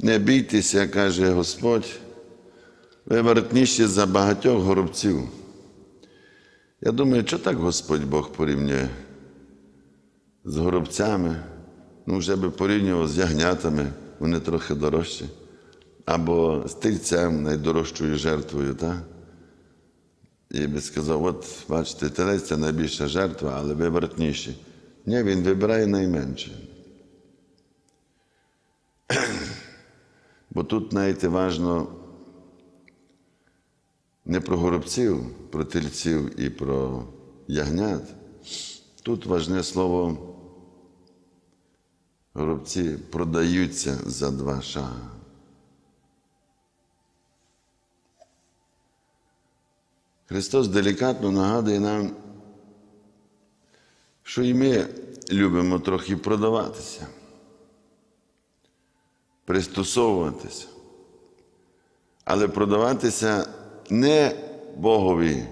Не бійтеся, каже Господь, ви вартніші за багатьох горобців. Я думаю, що так Господь Бог порівнює з горобцями, ну вже би порівнював з ягнятами, вони трохи дорожчі, або з тельцем найдорожчою жертвою. так? І би сказав, от бачите, телець це найбільша жертва, але ви вартніші. Ні, він вибирає найменше. Бо тут, знаєте, важно не про горобців, про тельців і про ягнят. Тут важне слово горобці продаються за два шага. Христос делікатно нагадує нам, що і ми любимо трохи продаватися, пристосовуватися, але продаватися не Богові,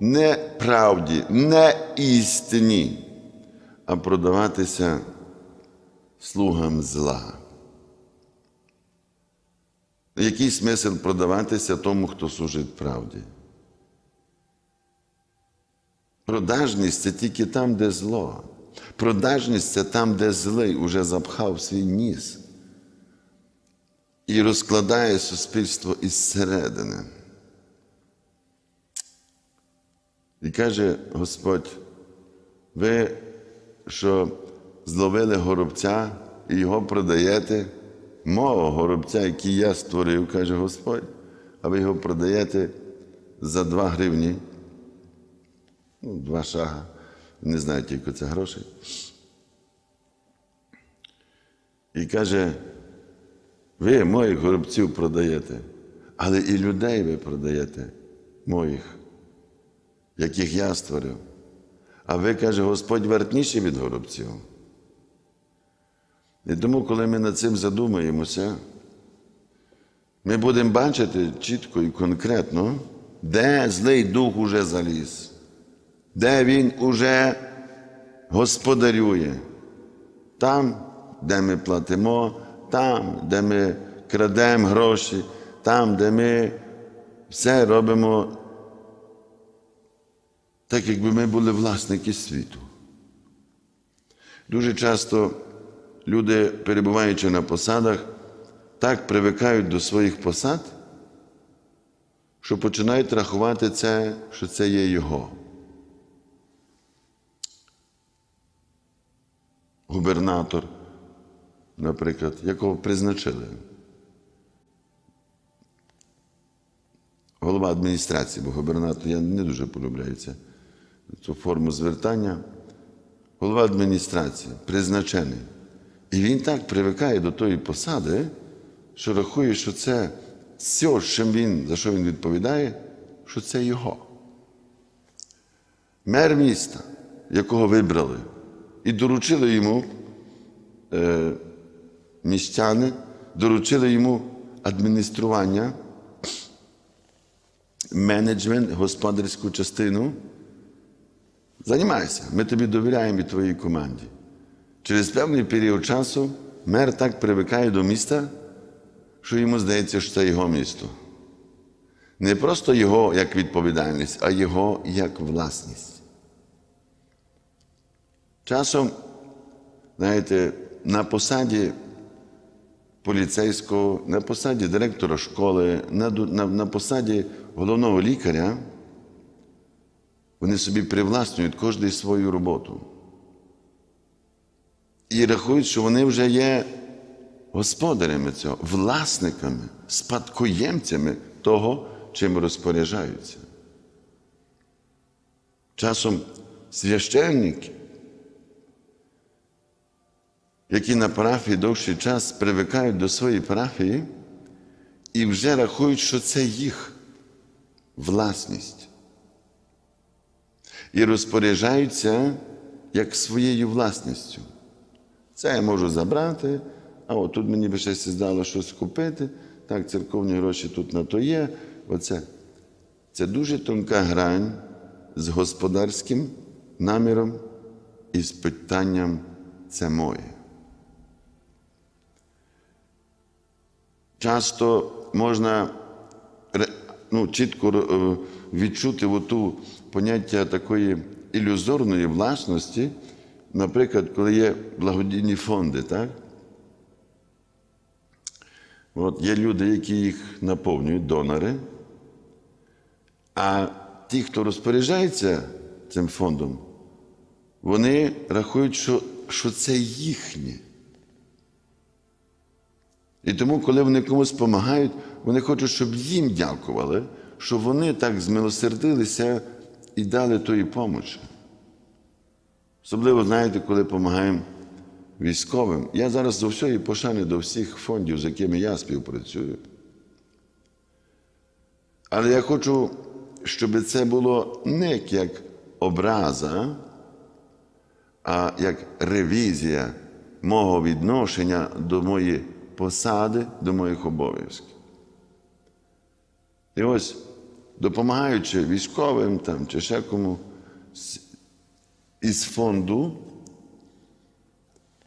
не правді, не істині, а продаватися слугам зла. Який смисл продаватися тому, хто служить правді? Продажність це тільки там, де зло. Продажність це там, де злий уже запхав свій ніс і розкладає суспільство із середини. І каже Господь, ви, що зловили горобця і його продаєте, мого горобця, який я створив, каже Господь, а ви його продаєте за два гривні. Ну, два шага. Не знаю, тільки це грошей. І каже, ви моїх горобців продаєте, але і людей ви продаєте, моїх, яких я створив. А ви, каже, Господь вартніші від горобців. І тому, коли ми над цим задумаємося, ми будемо бачити чітко і конкретно, де злий дух уже заліз де він уже господарює. Там, де ми платимо, там, де ми крадемо гроші, там, де ми все робимо так, якби ми були власники світу. Дуже часто люди, перебуваючи на посадах, так привикають до своїх посад, що починають рахувати це, що це є його. губернатор, наприклад, якого призначили. Голова адміністрації, бо губернатор я не дуже полюбляю цю форму звертання. Голова адміністрації призначений. І він так привикає до тої посади, що рахує, що це все, чим він, за що він відповідає, що це його. Мер міста, якого вибрали і доручили йому е, міщани, доручили йому адміністрування, менеджмент, господарську частину. Займайся, ми тобі довіряємо і твоїй команді. Через певний період часу мер так привикає до міста, що йому здається, що це його місто. Не просто його як відповідальність, а його як власність. Часом, знаєте, на посаді поліцейського, на посаді директора школи, на, на, на посаді головного лікаря, вони собі привласнюють кожен свою роботу. І рахують, що вони вже є господарями цього, власниками, спадкоємцями того, чим розпоряджаються. Часом священники які на парафії довший час привикають до своєї парафії і вже рахують, що це їх власність. І розпоряджаються як своєю власністю. Це я можу забрати, а от тут мені би ще здало щось купити. Так, церковні гроші тут на то є. Оце. Це дуже тонка грань з господарським наміром і з питанням це моє. Часто можна ну, чітко е, відчути оту поняття такої ілюзорної власності, наприклад, коли є благодійні фонди, так? От є люди, які їх наповнюють, донори, а ті, хто розпоряджається цим фондом, вони рахують, що, що це їхнє. І тому, коли вони комусь допомагають, вони хочуть, щоб їм дякували, що вони так змилосердилися і дали тої помочі. Особливо, знаєте, коли допомагаємо військовим. Я зараз з усієї пошани до всіх фондів, з якими я співпрацюю. Але я хочу, щоб це було не як образа, а як ревізія мого відношення до моєї посади, до моїх обов'язків. І ось, допомагаючи військовим там, чи ще кому із фонду,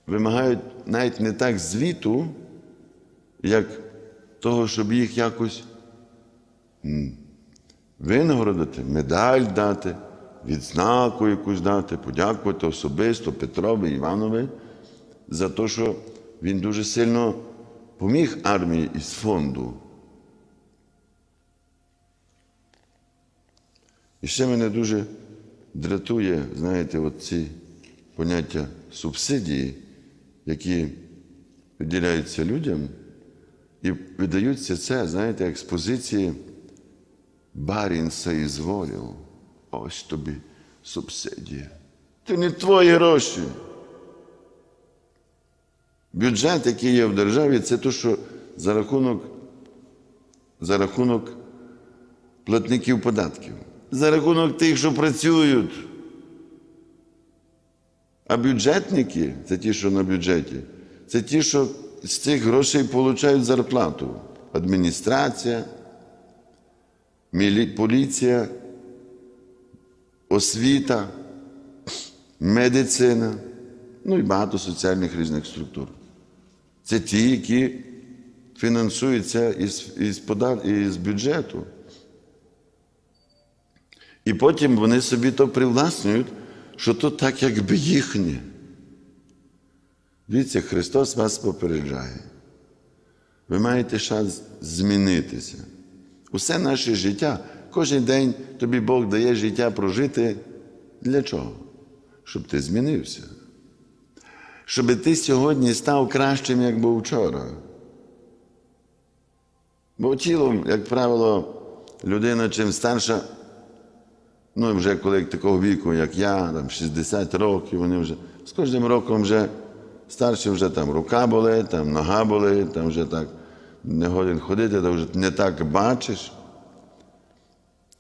вимагають навіть не так звіту, як того, щоб їх якось винагородити, медаль дати, відзнаку якусь дати, подякувати особисто Петрові Іванові за те, що він дуже сильно поміг армії із фонду. І ще мене дуже дратує, знаєте, от ці поняття субсидії, які виділяються людям, і видаються це, знаєте, експозиції барін соізволів. Ось тобі субсидія. Це не твої гроші. Бюджет, який є в державі, це те, що за рахунок, за рахунок платників податків, за рахунок тих, що працюють. А бюджетники це ті, що на бюджеті, це ті, що з цих грошей отримують зарплату. Адміністрація, поліція, освіта, медицина, ну і багато соціальних різних структур. Це ті, які фінансуються із, із, подар... із бюджету. І потім вони собі то привласнюють, що то так, якби їхнє. Дивіться, Христос вас попереджає. Ви маєте шанс змінитися. Усе наше життя, кожен день тобі Бог дає життя прожити. Для чого? Щоб ти змінився. Щоб ти сьогодні став кращим, як був вчора. Бо тілом, як правило, людина чим старша, ну вже коли такого віку, як я, там 60 років, вони вже з кожним роком вже старші вже там рука болить, там нога болить, там вже так не годин ходити, то вже не так бачиш.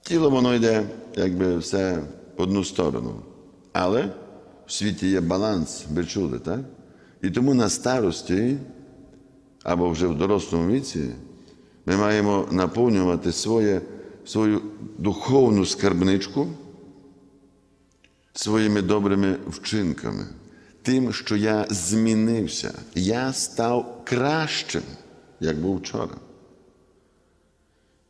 Тіло воно йде, якби все в одну сторону. Але в світі є баланс, ви чули, так? І тому на старості або вже в дорослому віці ми маємо наповнювати своє, свою духовну скарбничку своїми добрими вчинками, тим, що я змінився, я став кращим, як був вчора.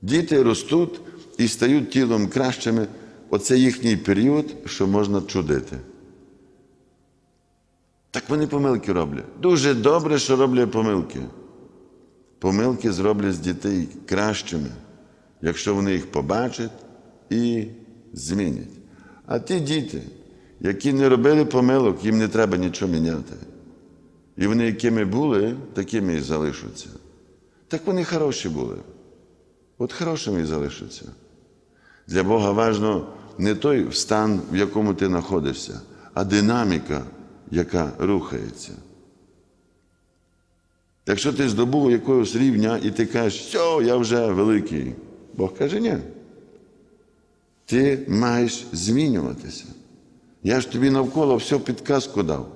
Діти ростуть і стають тілом кращими. Оце їхній період, що можна чудити. Так вони помилки роблять. Дуже добре, що роблять помилки. Помилки зроблять з дітей кращими, якщо вони їх побачать і змінять. А ті діти, які не робили помилок, їм не треба нічого міняти. І вони, якими були, такими і залишаться. Так вони хороші були. От хорошими і залишаться. Для Бога важно не той стан, в якому ти знаходишся, а динаміка, яка рухається. Якщо ти здобув якогось рівня і ти кажеш, що я вже великий, Бог каже, ні. Ти маєш змінюватися. Я ж тобі навколо все підказку дав.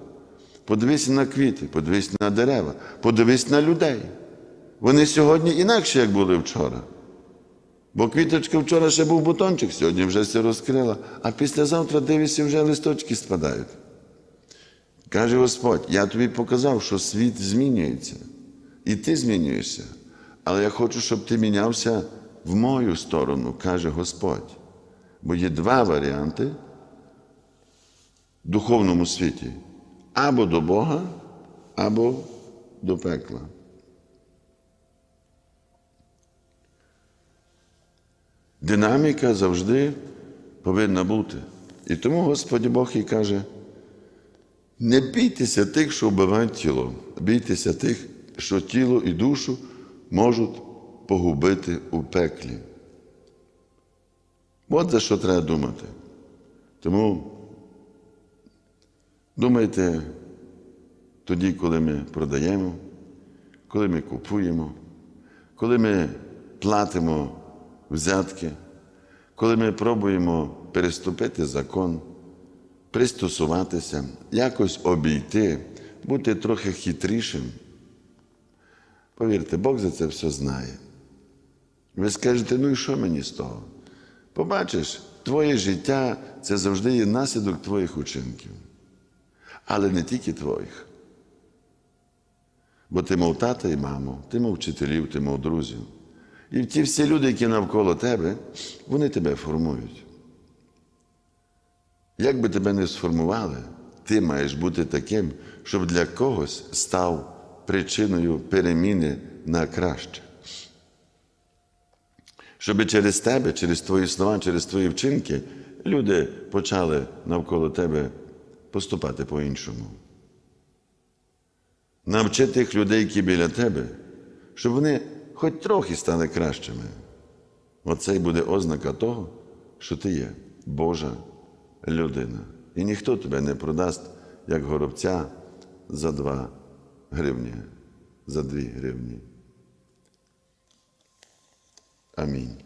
Подивись на квіти, подивись на дерева, подивись на людей. Вони сьогодні інакші, як були вчора. Бо квіточка вчора ще був бутончик, сьогодні вже все розкрила, а післязавтра дивишся, вже листочки спадають. Каже Господь, я тобі показав, що світ змінюється, і ти змінюєшся. Але я хочу, щоб ти мінявся в мою сторону, каже Господь. Бо є два варіанти в духовному світі: або до Бога, або до пекла. Динаміка завжди повинна бути. І тому Господь Бог і каже: не бійтеся тих, що вбивають тіло, бійтеся тих, що тіло і душу можуть погубити у пеклі. От за що треба думати. Тому думайте тоді, коли ми продаємо, коли ми купуємо, коли ми платимо взятки, коли ми пробуємо переступити закон, пристосуватися, якось обійти, бути трохи хитрішим. Повірте, Бог за це все знає. Ви скажете, ну і що мені з того? Побачиш, твоє життя це завжди є наслідок твоїх учинків. Але не тільки твоїх. Бо ти мав тата і маму, ти мав вчителів, ти мав друзів. І ті всі люди, які навколо тебе, вони тебе формують. Як би тебе не сформували, ти маєш бути таким, щоб для когось став причиною переміни на краще. Щоб через тебе, через твої слова, через твої вчинки, люди почали навколо тебе поступати по-іншому. Навчи тих людей, які біля тебе, щоб вони хоч трохи стали кращими. Оце й буде ознака того, що ти є Божа людина. І ніхто тебе не продасть, як горобця, за два гривні, за дві гривні. Амінь.